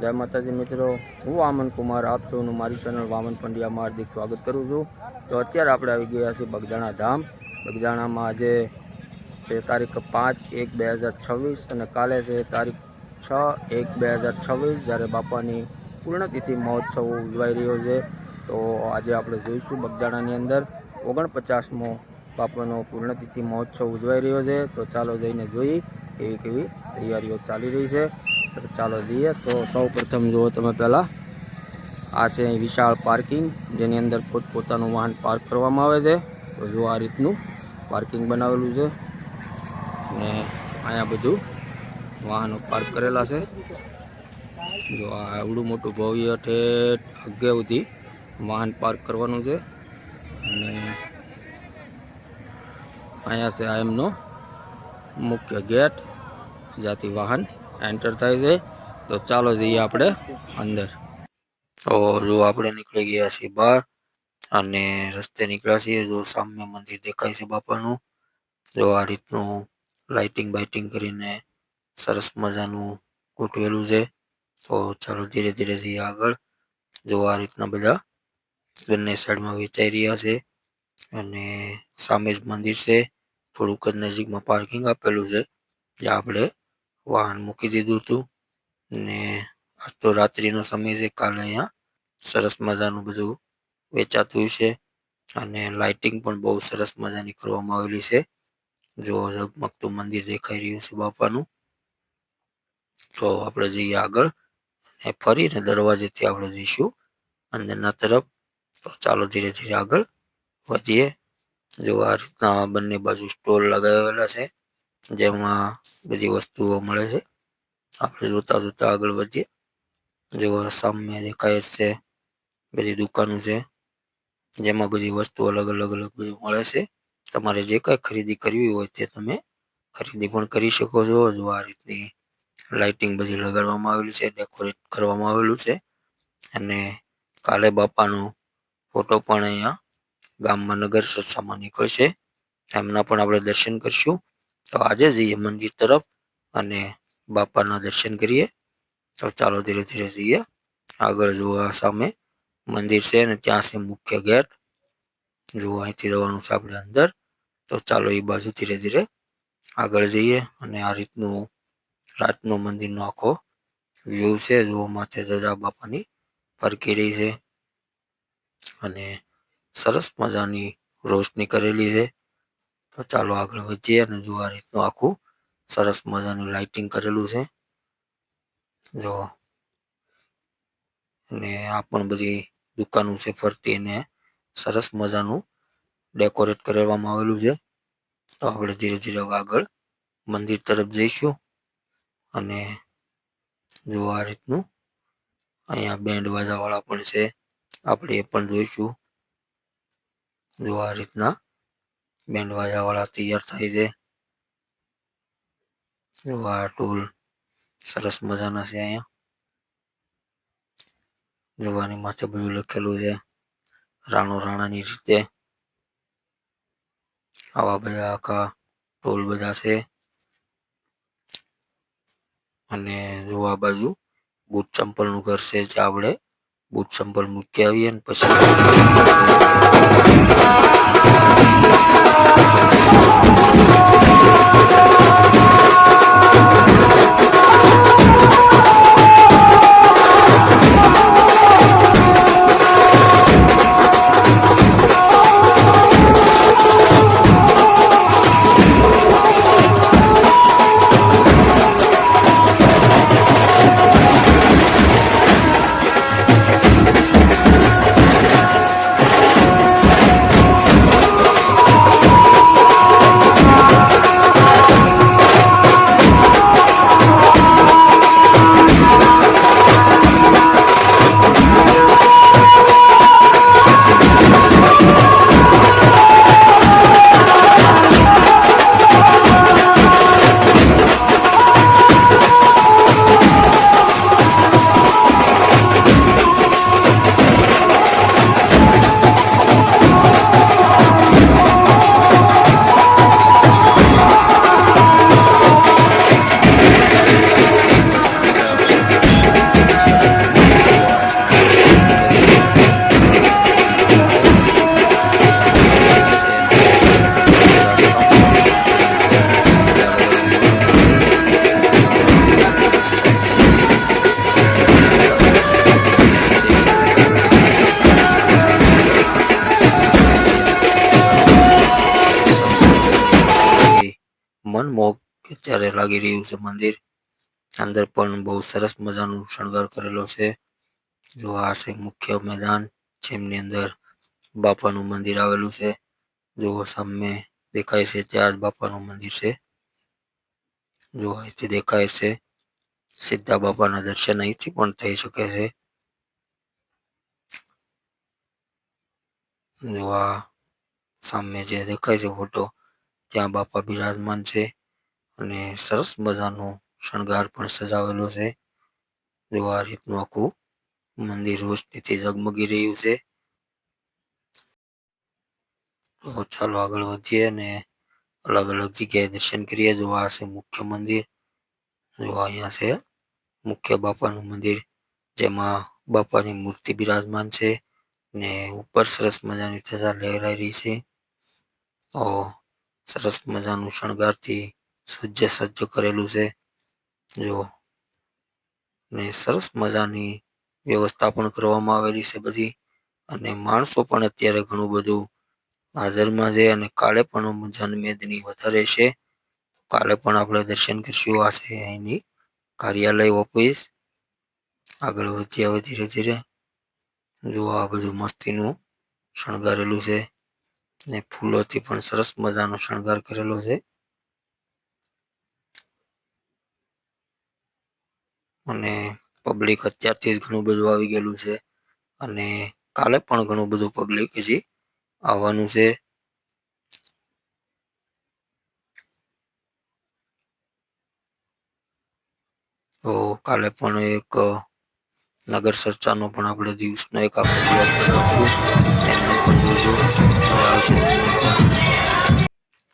જય માતાજી મિત્રો, હું વામન કુમાર, આપ સૌનું મારી ચેનલ વામન પંડ્યામાં હાર્દિક સ્વાગત કરું છું. તો અત્યારે આપણે આવી ગયા છીએ બગદાણા ધામ. બગદાણામાં આજે છે તારીખ પાંચ એક બે હજાર છવ્વીસ અને કાલે છે તારીખ છ એક બે હજાર છવ્વીસ, જ્યારે બાપાની પૂર્ણતિથિ મહોત્સવ ઉજવાઈ રહ્યો છે. તો આજે આપણે જોઈશું બગદાણાની અંદર ઓગણપચાસમો બાપાનો પૂર્ણતિથિ મહોત્સવ ઉજવાઈ રહ્યો છે. તો ચાલો જઈને જોઈ કેવી કેવી તૈયારીઓ ચાલી રહી છે. ચાલો જઈએ. તો સૌ પ્રથમ જુઓ તમે પહેલાં. આ છે અહીં વિશાળ પાર્કિંગ, જેની અંદર પોતપોતાનું વાહન પાર્ક કરવામાં આવે છે. તો જો આ રીતનું પાર્કિંગ બનાવેલું છે. ને અહીંયા બધું વાહનો પાર્ક કરેલા છે. જો આ આવડું મોટું ભવ્ય ઠેઠ અગે સુધી વાહન પાર્ક કરવાનું છે. અને અહીંયા છે આ એમનો મુખ્ય ગેટ, જ્યાંથી વાહન એન્ટર થાય છે. તો ચાલો જઈએ આપણે અંદર. તો જો આપણે નીકળી ગયા છીએ બહાર અને રસ્તે નીકળ્યા છીએ, જો સામે મંદિર દેખાય છે બાપાનું. જો આ રીતનું લાઇટિંગ બાઇટિંગ કરીને સરસ મજાનું ગોઠવેલું છે. તો ચાલો ધીરે ધીરે જઈએ આગળ. જો આ રીતના બધા બંને સાઈડમાં વેચાઈ રહ્યા છે અને સામે જ મંદિર છે. થોડુંક જ નજીકમાં પાર્કિંગ આપેલું છે. જે આપણે વાહન મૂકી દીધું હતું ને આજ તો રાત્રિનો સમય છે, કાલે અહીંયા સરસ મજાનું બધું વેચાતું છે અને લાઇટિંગ પણ બહુ સરસ મજાની કરવામાં આવેલી છે. જો ઝગમગતું મંદિર દેખાઈ રહ્યું છે બાપાનું. તો આપણે જઈએ આગળ અને ફરીને દરવાજેથી આપણે જઈશું. અંદરના તરફ તો ચાલો ધીરે ધીરે આગળ વધીએ. જો આ રીતના બંને બાજુ સ્ટોલ લગાવેલા છે. જેમાં બધી વસ્તુઓ મળે છે. આપણે જોતા જોતા આગળ વધીએ. જો સામે દેખાય છે. બધી દુકાનો છે. જેમાં બધી વસ્તુ અલગ અલગ અલગ બધી મળે છે. તમારે જે કાંઈ ખરીદી કરવી હોય તે તમે ખરીદી પણ કરી શકો છો. જો આ રીતની લાઇટિંગ બધી લગાડવામાં આવેલી છે, ડેકોરેટ કરવામાં આવેલું છે. અને કાલે બાપાનો ફોટો પણ અહીંયા ગામમાં નગર સત્સામાં નીકળશે. એમના પણ આપણે દર્શન કરશું. તો આજે જઈએ મંદિર તરફ અને બાપાના દર્શન કરીએ. તો ચાલો ધીરે ધીરે જઈએ. આગળ જોવા સામે મંદિર છે અને ત્યાં છે મુખ્ય ગેટ જો અહીંથી જવાનું છે આપણે અંદર. તો ચાલો એ બાજુ ધીરે ધીરે આગળ જઈએ અને આ રીતનું રાતનું મંદિરનો આખો વ્યૂ છે. જો માથે ધજા બાપાની ફરકી રહી છે અને સરસ મજાની રોશની કરેલી છે. તો ચાલો આગળ વધીએ અને જો આ રીતનું આખું સરસ મજાનું લાઇટિંગ કરેલું છે. જો. અને આ પણ બધી દુકાનો છે ફરતી અને સરસ મજાનું ડેકોરેટ કરવામાં આવેલું છે. તો આપણે ધીરે ધીરે આગળ મંદિર તરફ જઈશું. અને જો આ રીતનું અહીંયા બેન્ડ વાળા પણ છે. આપણે એ પણ જોઈશું. જો આ રીતના બેન્ડ વાજા વાળા તૈયાર થાય છે. જોવા ટૂલ સરસ મજાના છે અહીંયા. જોવાની માથે બધું લખેલું છે. રાણો રાણાની રીતે. આવા બધા આખા ટોલ બધા છે. અને જોવા બાજુ બૂટ ચંપલનું ઘર છે, જે આપણે બૂટ સંભાળ મૂકી આવીએ ને પછી Thank you. અત્યારે લાગી રહ્યું છે મંદિર અંદર પણ બહુ સરસ મજાનું શણગાર કરેલો છે જો આ છે મુખ્ય મેદાન જેમની અંદર બાપાનું મંદિર આવેલું છે જો સામે દેખાય છે ત્યાં જ બાપાનું મંદિર છે જો અહીંથી દેખાય છે સીધા બાપાના દર્શન અહીંથી પણ થઈ શકે છે જો આ સામે જે દેખાય છે ફોટો ત્યાં બાપા બિરાજમાન છે અને સરસ મજાનો શણગાર પણ સજાવેલો છે. જો આ રીતનું આખું મંદિર રોશનીથી ઝગમગી રહ્યું છે. તો ચાલો આગળ વધીએ અને અલગ અલગ જગ્યાએ દર્શન કરીએ. જો આ છે મુખ્ય મંદિર, જો અહીંયા છે મુખ્ય બાપાનું મંદિર, જેમાં બાપાની મૂર્તિ બિરાજમાન છે ને ઉપર સરસ મજાની ધજા લહેરાઈ રહી છે. તો સરસ મજાનું શણગારથી સજ્જ સજ્જ કરેલું છે. જો ને સરસ મજાની વ્યવસ્થા પણ કરવામાં આવેલી છે બધી. અને માણસો પણ અત્યારે ઘણું બધું હાજરમાં છે અને કાલે પણ જનમેદની વધારે છે. કાલે પણ આપણે દર્શન કરીશું આ છે અહીંની કાર્યાલય ઓફિસ. આગળ વધીએ હવે ધીરે ધીરે. જો આ બધું મસ્તીનું શણગારેલું છે. ને ફૂલોથી પણ સરસ મજાનો શણગાર કરેલો છે. અને પબ્લિક અત્યારથી જ ઘણું બધું આવી ગયેલું છે. અને કાલે પણ ઘણું બધું પબ્લિક હજી આવવાનું છે. તો કાલે પણ એક નગર ચર્ચાનો પણ આપણે દિવસનો એક આખો દિવસ એમને પણ જોજો. મજા આવશે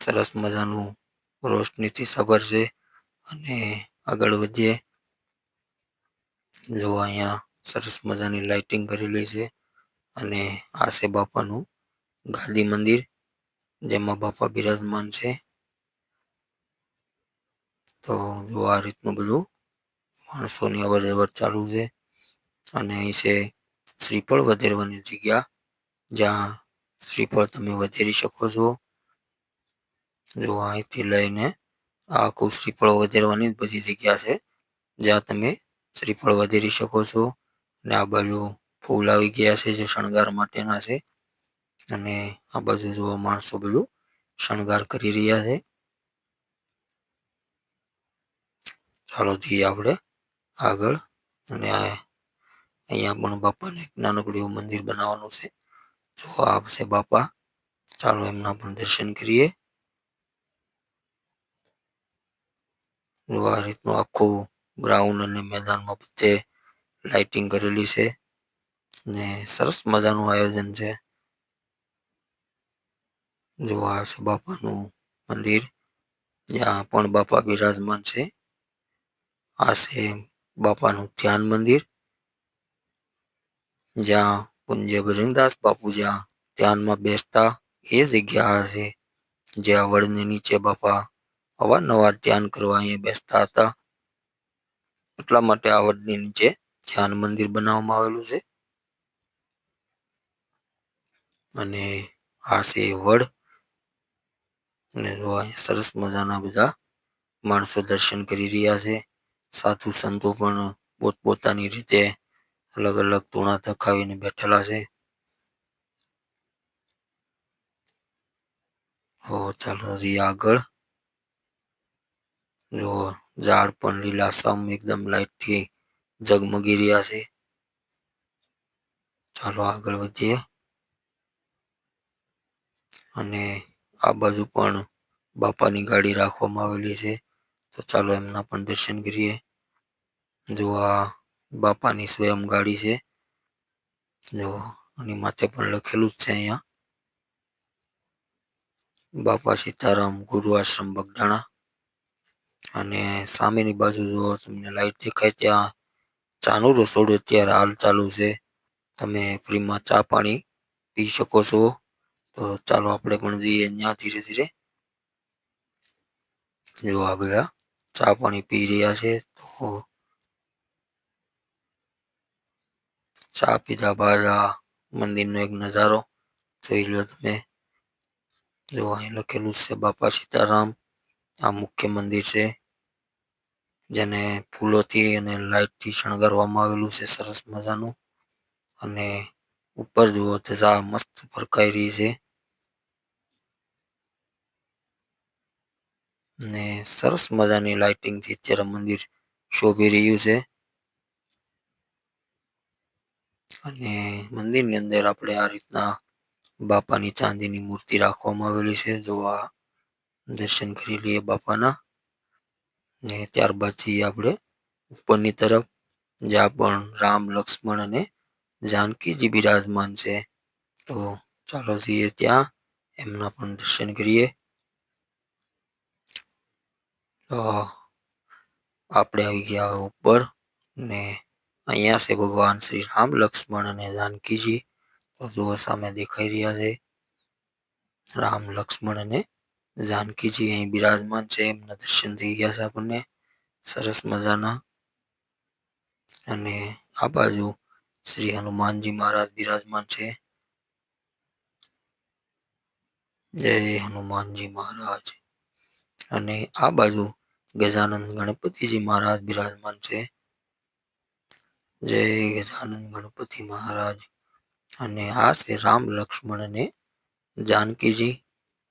સરસ મજાનું રોશનીથી સબર છે. અને આગળ વધીએ. જો અહીંયા સરસ મજાની લાઇટિંગ કરેલી છે. અને આ છે બાપાનું ગાદી મંદિર, જેમાં બાપા બિરાજમાન છે. તો જો આ રીતનું બધું માણસોની અવર જવર ચાલુ છે. અને અહીં છે શ્રીફળ વધેરવાની જગ્યા, જ્યાં શ્રીફળ તમે વધેરી શકો છો. જો અહીંથી લઈને આખું શ્રીફળ વધારવાની બધી જગ્યા છે, જ્યાં તમે શ્રીફળ વધેરી શકો છો. અને આ બાજુ ફૂલ આવી ગયા છે જે શણગાર માટેના છે. અને આ બાજુ જોવા માણસો બધું શણગાર કરી રહ્યા છે. ચાલો જઈએ આપણે આગળ. અને અહીંયા પણ બાપાને એક નાનકડું મંદિર બનાવવાનું છે. જો આ છે બાપા ચાલો એમના પણ દર્શન કરીએ જો આ રીતનું આખું ગ્રાઉન્ડ અને મેદાનમાં બધે લાઇટિંગ કરેલી છે ને સરસ મજાનું આયોજન છે જો આ છે બાપાનું મંદિર જ્યાં પણ બાપા બિરાજમાન છે આ છે બાપાનું ધ્યાન મંદિર જ્યાં પૂજ્ય બજરંગદાસ બાપુજા ધ્યાનમાં બેસતા એ જગ્યા છે જ્યાં વડની નીચે બાપા અવારનવાર ધ્યાન કરવા અહીંયા બેસતા હતા. એટલા માટે આ વડની નીચે ધ્યાન મંદિર બનાવવામાં આવેલું છે. અને આ છે વડ. અને જો સરસ મજાના બધા માણસો દર્શન કરી રહ્યા છે. સાધુ સંતો પણ પોતપોતાની રીતે અલગ અલગ ધૂણા ધખાવીને બેઠેલા છે. હો, ચાલો હજી આગળ. જો, ઝાડ પણ લીલાસમ એકદમ લાઈટથી ઝગમગી રહ્યા છે. ચાલો આગળ વધીએ. અને આ બાજુ પણ બાપાની ગાડી રાખવામાં આવેલી છે. તો ચાલો એમના પણ દર્શન કરીએ. જો આ બાપાની સ્વયં ગાડી છે. જો, એની માથે પણ લખેલું જ છે અહીંયા. બાપા સીતારામ ગુરુ આશ્રમ બગડાણા. અને સામેની બાજુ જો તમને લાઈટ દેખાય ત્યાં ચાનું રસોડું અત્યારે હાલ ચાલુ છે. તમે ફ્રીમાં ચા પાણી પી શકો છો. તો ચાલો આપણે પણ જઈએ ત્યાં ધીરે ધીરે. જો આ બધા ચા પાણી પી રહ્યા છે, તો ચા પીધા બાદ આ મંદિરનો એક નજારો જોઈ લો તમે. જો અહીં લખેલું છે, બાપા સીતારામ, આ મુખ્ય મંદિર છે, જેને ફૂલોથી અને લાઇટથી શણગારવામાં આવેલું છે, સરસ મજાનું. અને ઉપર જુઓ ધજા મસ્ત ફરકાઈ રહી છે. ને સરસ મજાની લાઇટિંગથી અત્યારે મંદિર શોભી રહ્યું છે. અને મંદિરની અંદર આપણે આ રીતના બાપાની ચાંદીની મૂર્તિ રાખવામાં આવેલી છે. જો આ દર્શન કરી લઈએ બાપાના. ને ત્યારબાદ જઈએ આપણે ઉપરની તરફ, જ્યાં પણ રામ, લક્ષ્મણ અને જાનકીજી બિરાજમાન છે. તો ચાલો જઈએ ત્યાં, એમના પણ દર્શન કરીએ. તો આપણે આવી ગયા ઉપર ને અહીંયા છે ભગવાન શ્રી રામ લક્ષ્મણ અને જાનકીજી તો જુઓ સામે દેખાઈ રહ્યા છે રામ લક્ષ્મણ અને જાનકીજી અહીં બિરાજમાન છે એમના દર્શન થઈ ગયા છે આપણને સરસ મજાના અને આ બાજુ શ્રી હનુમાનજી મહારાજ બિરાજમાન છે જય હનુમાનજી મહારાજ અને આ બાજુ ગજાનંદ ગણપતિજી મહારાજ બિરાજમાન છે જય ગજાનંદ ગણપતિ મહારાજ. અને આ શ્રી રામ લક્ષ્મણ અને જાનકીજી.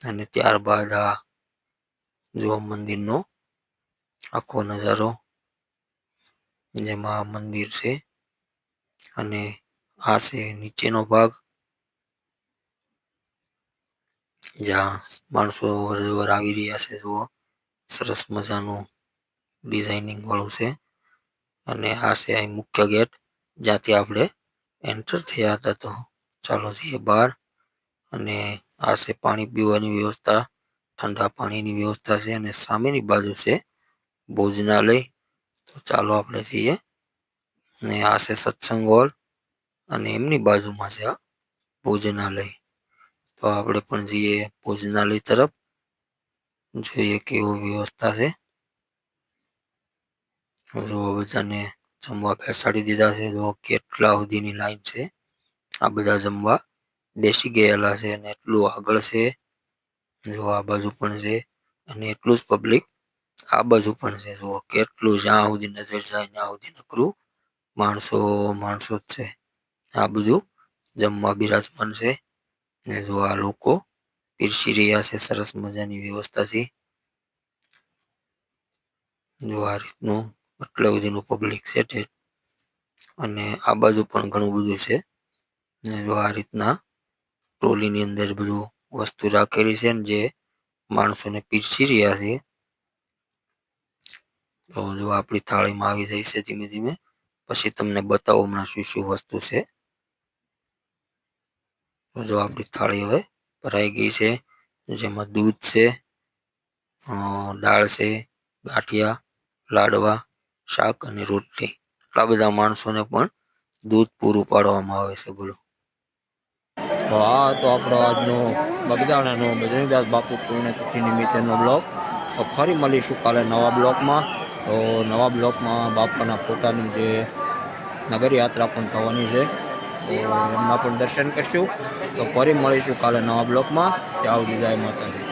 અને ત્યારબાદ આ જો મંદિરનો આખો નજારો, જેમાં મંદિર છે. અને આ છે નીચેનો ભાગ, જ્યાં માણસો અવરજવર આવી રહ્યા છે. જુઓ, સરસ મજાનું ડિઝાઇનિંગ વાળું છે. અને આ છે અહીં મુખ્ય ગેટ, જ્યાંથી આપણે એન્ટર થયા હતા તો ચાલો જઈએ બહાર. અને આ પાણી પીવાની વ્યવસ્થા, ઠંડા પાણીની વ્યવસ્થા છે અને સામેની બાજુ છે ભોજનાલય. તો ચાલો આપણે જઈએ. અને આ સત્સંગ હોલ અને એમની બાજુમાં છે આ ભોજનાલય. તો આપણે પણ જઈએ ભોજનાલય તરફ. જોઈએ કેવો વ્યવસ્થા છે. જો બધાને જમવા બેસાડી દીધા છે, જો કેટલા સુધીની લાઈન છે. આ બધા જમવા બેસી ગયેલા છે અને એટલું આગળ છે. જો આ બાજુ પણ છે અને એટલું જ પબ્લિક આ બાજુ પણ છે. જુઓ કેટલું જ્યાં સુધી નજર જાય ત્યાં સુધી નકરું. માણસો માણસો જ છે. આ બધું જમવા બિરાજમાન છે. ને જો આ લોકો પીરસી રહ્યા છે સરસ મજાની વ્યવસ્થાથી. જો આ રીતનું આટલા સુધીનું પબ્લિક છે તે. અને આ બાજુ પણ ઘણું બધું છે. ને જો આ રીતના ટ્રોલીની અંદર બધું વસ્તુ રાખેલી છે ને જે માણસોને પીરસી રહ્યા છે. તો જો આપણી થાળીમાં આવી જાય છે ધીમે ધીમે, પછી તમને બતાવો હમણાં શું શું વસ્તુ છે. તો જો આપણી થાળી હવે ભરાઈ ગઈ છે, જેમાં દૂધ છે દાળ છે, ગાંઠિયા, લાડવા શાક અને રોટલી. આટલા બધા માણસોને પણ દૂધ પૂરું પાડવામાં આવે છે, બોલો. આ તો આપણો આજનો બગદાણાનો બજરંગદાસ બાપુ પુણ્યતિથિ નિમિત્તેનો બ્લોગ તો ફરી મળીશું કાલે નવા બ્લોગમાં તો નવા બ્લોગમાં બાપાના ફોટાની જે નગર યાત્રા પણ થવાની છે, તો એમના પણ દર્શન કરશું. તો ફરી મળીશું કાલે નવા બ્લોગમાં ત્યાં સુધી જય માતાજી.